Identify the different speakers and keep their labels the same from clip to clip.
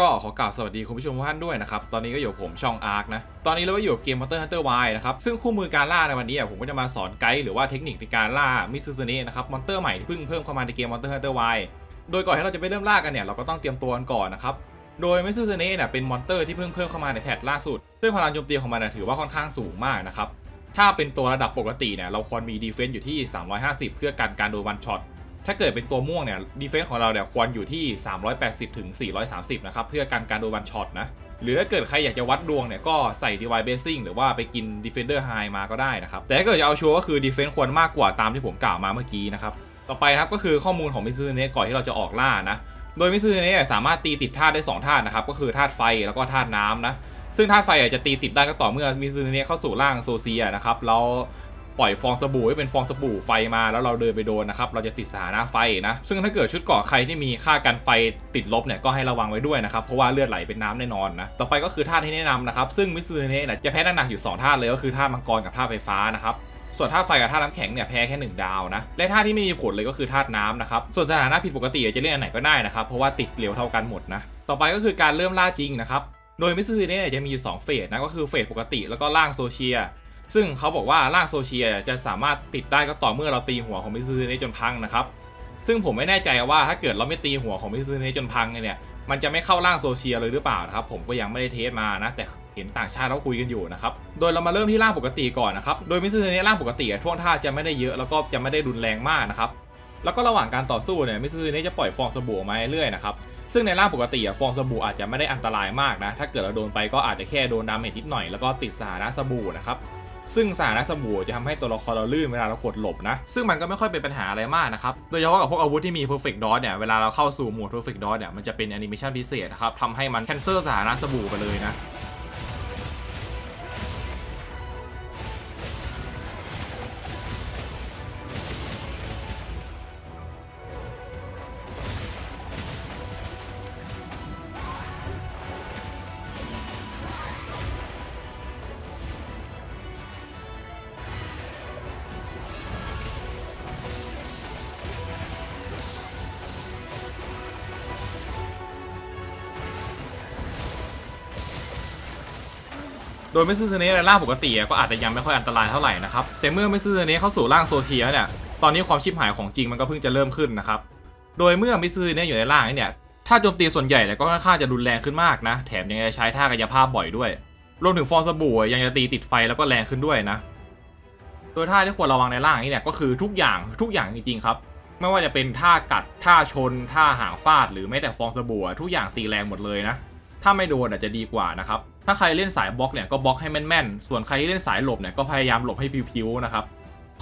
Speaker 1: ก็ขอกล่าวสวัสดีคุณผู้ชมทุกท่านด้วยนะครับ ตอนนี้ก็อยู่ผมช่องอาร์คนะ ตอนนี้เราก็อยู่กับเกม Monster Hunter Y นะครับ ซึ่งคู่มือการล่าในวันนี้ผมก็จะมาสอนไกด์หรือว่าเทคนิคในการล่ามิซูซูเนะนะครับ มอนเตอร์ใหม่ที่เพิ่งเพิ่มเข้ามาในเกม Monster Hunter Y โดยก่อนที่เราจะไปเริ่มล่ากันเนี่ยเราก็ต้องเตรียมตัวกันก่อนนะครับ โดยมิซูซูเนะเนี่ยเป็นมอนเตอร์ที่เพิ่งเพิ่มเข้ามาในแพทล่าสุด ซึ่งพลังโจมตีของมันนะถือว่าค่อนข้างสูงมากนะครับ ถ้าเป็นตัวระดับปกติเนี่ยเราควรมีดีเฟนซ์อยู่ที่ 350 เพื่อกันการโดนวันช็อต ถ้าเกิดเป็นตัวม่วงเนี่ยดีเฟนซ์ของเราเนี่ยควรอยู่ที่ 380ถึง430 นะครับ เพื่อการการโดนวันช็อตนะ หรือถ้าเกิดใครอยากจะวัดดวงเนี่ยก็ใส่ Divine Basing หรือว่าไปกิน Defender High มาก็ได้นะครับ แต่ถ้าเกิดจะเอาชัวร์ก็คือ Defense ควรมากกว่าตามที่ผมกล่าวมาเมื่อกี้นะครับ ต่อไปนะครับก็คือข้อมูลของมิซูเนะก่อนที่เราจะออกล่านะ โดยมิซูเนะสามารถตีติดธาตุได้2ธาตุนะครับ ก็คือธาตุไฟแล้วก็ธาตุน้ำนะ ซึ่งธาตุไฟจจะตีติดได้ก็ต่อเมื่อมิซูเนะเข้าสู่ร่างโซเซียนะครับแล้ว ปล่อยฟองสบู่ให้เป็นฟองสบู่ไฟมาแล้วเราเดินไปโดนนะครับเราจะติดสถานะไฟนะ ซึ่งถ้าเกิดชุดเกาะใครที่มีค่ากันไฟติดลบเนี่ยก็ให้ระวังไว้ด้วยนะครับเพราะว่าเลือดไหลเป็นน้ำแน่นอนนะต่อไปก็คือธาที่แนะนำนะครับซึ่งมิซูเนะเนี่ยจะแพ้หนักๆอยู่2ธาเลยก็คือธามังกรกับธาไฟฟ้านะครับส่วนธาตุไฟกับธาตุน้ำแข็งเนี่ยแพ้แค่ 1 ดาวนะ และธาตุที่ไม่มีผลเลยก็คือธาตุน้ำนะครับ ส่วนสถานะผิดปกติจะเล่นอันไหนก็ได้นะครับ เพราะว่าติดเร็วเท่ากันหมดนะ ต่อไปก็คือการเริ่มล่าจริงนะครับ โดยมิสซูเนี่ยจะมีอยู่2เฟสนะ ก็คือเฟสปกติแล้วก็ล่างโซเชีย ซึ่งเขาบอกว่าล่างโซเชียจะสามารถติดได้ก็ต่อเมื่อเราตีหัวของมิซูเนจนพังนะครับ ซึ่งผมไม่แน่ใจว่าถ้าเกิดเราไม่ตีหัวของมิซูเนจนพังเนี่ยมันจะไม่เข้าร่างโซเชียเลยหรือเปล่านะครับผมก็ยังไม่ได้เทสมานะแต่เห็นต่างชาติเขาคุยกันอยู่นะครับโดยเรามาเริ่มที่ร่างปกติก่อนนะครับโดยมิซูเนะร่างปกติท่วงท่าจะไม่ได้เยอะแล้วก็จะไม่ได้รุนแรงมากนะครับแล้วก็ระหว่างการต่อสู้เนี่ยมิซูเนะจะปล่อยฟองสบู่ออกมาเรื่อยๆนะครับซึ่งในร่างปกติอะฟองสบู่อาจจะไม่ได้อันตรายมากนะถ้าเกิดเราโดนไปก็อาจจะแค่โดนดาเมจนิดหน่อยแล้วก็ติดสถานะสบู่นะครับ ซึ่งสถานะสบู่จะทำให้ตัวละครเราลื่นเวลาเรากดหลบนะ ซึ่งมันก็ไม่ค่อยเป็นปัญหาอะไรมากนะครับ โดยเฉพาะกับพวกอาวุธที่มี perfect dodge เนี่ย เวลาเราเข้าสู่โหมด perfect dodge เนี่ย มันจะเป็นแอนิเมชันพิเศษนะครับทำให้มัน cancel สถานะสบู่ไปเลยนะ โดยมิสซูเนะในร่างปกติก็อาจจะยังไม่ค่อยอันตรายเท่าไหร่นะครับแต่เมื่อมิสซูเนะเข้าสู่ร่างโซเชียลเนี่ยตอนนี้ความชิบหายของจริงมันก็เพิ่งจะเริ่มขึ้นนะครับโดยเมื่อมิสซูเนะอยู่ในร่างนี้เนี่ยท่าโจมตีส่วนใหญ่เนี่ยก็ค่อนข้างจะรุนแรงขึ้นมากนะ แถมยังจะใช้ท่ากายภาพบ่อยด้วย รวมถึงฟองสบู่ยังจะตีติดไฟแล้วก็แรงขึ้นด้วยนะ โดยท่าที่ควรระวังในร่างนี้เนี่ยก็คือทุกอย่างทุกอย่างจริงๆครับ ไม่ว่าจะเป็นท่ากัดท่าชน ท่าหางฟาด หรือแม้แต่ฟองสบู่ทุกอย่างตีแรงหมดเลยนะ ถ้าไม่โดนอาจจะดีกว่านะครับ ถ้าใครเล่นสายบล็อกเนี่ยก็บล็อกให้แม่นๆ ส่วนใครที่เล่นสายหลบเนี่ยก็พยายามหลบให้พิวๆนะครับ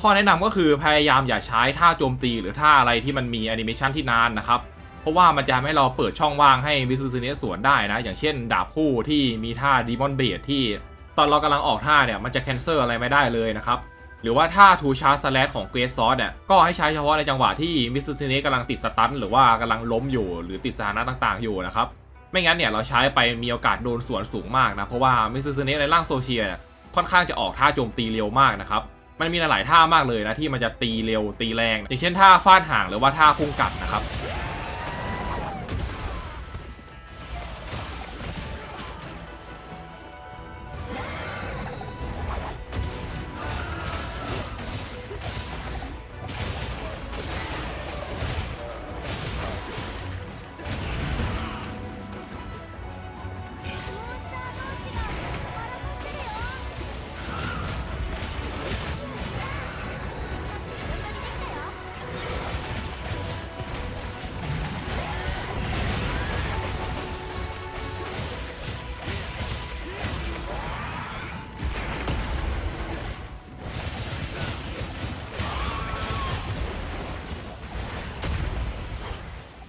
Speaker 1: ข้อแนะนำก็คือพยายามอย่าใช้ท่าโจมตีหรือท่าอะไรที่มันมีแอนิเมชันที่นานนะครับ เพราะว่ามันจะให้เราเปิดช่องว่างให้มิซูซูเนะสวนได้นะ อย่างเช่น ดาบคู่ที่มีท่าดีมอนเบดที่ ตอนเรากำลังออกท่าเนี่ยมันจะแคนเซิลอะไรไม่ได้เลยนะครับหรือว่าท่าทูชาร์สแลชของเกรซซอสเนี่ยก็ให้ใช้เฉพาะในจังหวะที่มิซูซูเนะกำลังติดสตันหรือว่ากำลังล้มอยู่หรือติดสถานะต่างๆอยู่นะครับ ไม่งั้นเนี่ยเราใช้ไปมีโอกาสโดนสวนสูงมากนะ เพราะว่ามิสซูเนะในร่างโซเชียค่อนข้างจะออกท่าโจมตีเร็วมากนะครับ มันมีหลายท่ามากเลยนะที่มันจะตีเร็วตีแรง อย่างเช่นท่าฟาดห่างหรือว่าท่าพุ่งกัดนะครับ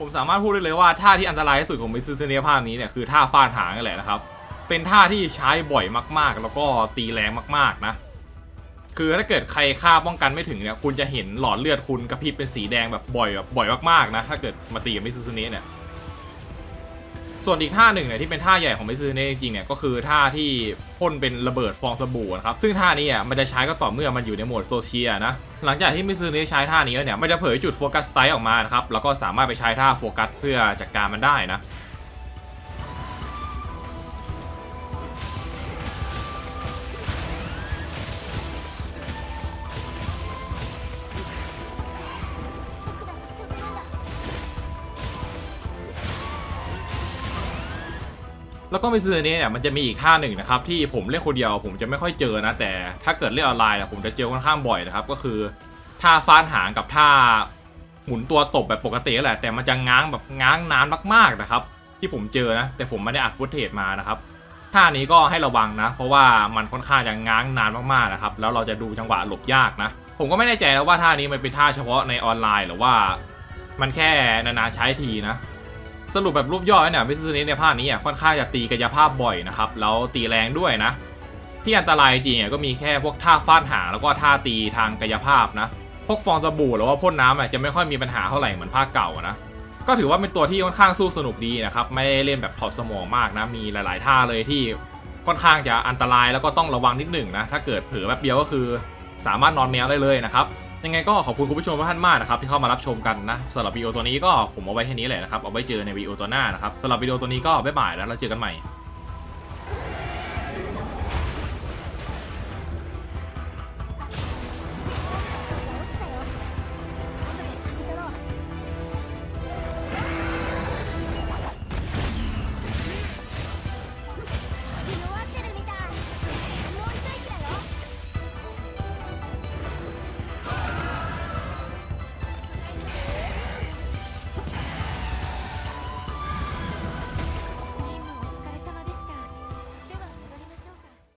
Speaker 1: ผมสามารถพูดได้เลยว่าท่าที่อันตรายที่สุดของมิสซูเนียภาคนี้เนี่ยคือท่าฟาดหางนั่นแหละนะครับ เป็นท่าที่ใช้บ่อยมากๆ แล้วก็ตีแรงมากๆนะ คือถ้าเกิดใครฆ่าป้องกันไม่ถึงเนี่ยคุณจะเห็นหลอดเลือดคุณกระพริบเป็นสีแดงแบบบ่อยแบบบ่อยมากๆนะถ้าเกิดมาตีกับมิสซูเนียเนี่ย ส่วนอีกท่าหนึ่งเนี่ยที่เป็นท่าใหญ่ของมิซูเนะจริงๆเนี่ยก็คือท่าที่พ่นเป็นระเบิดฟองสบู่นะครับซึ่งท่านี้อะมันจะใช้ก็ต่อเมื่อมันอยู่ในโหมดโซเชียนะหลังจากที่มิซูเนะใช้ท่านี้แล้วเนี่ยมันจะเผยจุดโฟกัสสไตล์ออกมานะครับแล้วก็สามารถไปใช้ท่าโฟกัสเพื่อจัดการมันได้นะ แล้วก็มิซูเนะเนี่ยมันจะมีอีกท่าหนึ่งนะครับที่ผมเล่นคนเดียวผมจะไม่ค่อยเจอนะ แต่ถ้าเกิดเล่นออนไลน์อะผมจะเจอค่อนข้างบ่อยนะครับก็คือท่าฟานหางกับท่าหมุนตัวตบแบบปกติแหละ แต่มันจะง้างแบบง้างนานมากๆนะครับ ที่ผมเจอนะ แต่ผมไม่ได้อัดฟุตเทจมานะครับท่านี้ก็ให้ระวังนะ เพราะว่ามันค่อนข้างจะง้างนานมากๆนะครับแล้วเราจะดูจังหวะหลบยากนะ ผมก็ไม่แน่ใจนะว่าท่านี้มันเป็นท่าเฉพาะในออนไลน์ หรือว่า มันแค่นานๆใช้ทีนะ สรุปแบบรูปย่อเนี่ยมิสซูนะในภาคนี้อะค่อนข้างจะตีกายภาพบ่อยนะครับแล้วตีแรงด้วยนะ ที่อันตรายจริงๆอะก็มีแค่พวกท่าฟาดหางแล้วก็ท่าตีทางกายภาพนะพวกฟองสบู่หรือว่าพ่นน้ำอะจะไม่ค่อยมีปัญหาเท่าไหร่เหมือนภาคเก่านะก็ถือว่าเป็นตัวที่ค่อนข้างสู้สนุกดีนะครับไม่ได้เล่นแบบถอดสมองมากนะมีหลาย ๆ ท่าเลยที่ค่อนข้างจะอันตรายแล้วก็ต้องระวังนิดหนึ่งนะถ้าเกิดเผลอแป๊บเดียวก็คือ สามารถนอนแมวได้เลยนะครับ ยังไงก็ขอบคุณคุณผู้ชมทุกท่านมากนะครับที่เข้ามารับชมกันนะสำหรับวิดีโอตัวนี้ก็ผมเอาไว้แค่นี้แหละนะครับเอาไว้เจอในวิดีโอตัวหน้านะครับสำหรับวิดีโอตัวนี้ก็บ๊ายบายแล้วเราเจอกันใหม่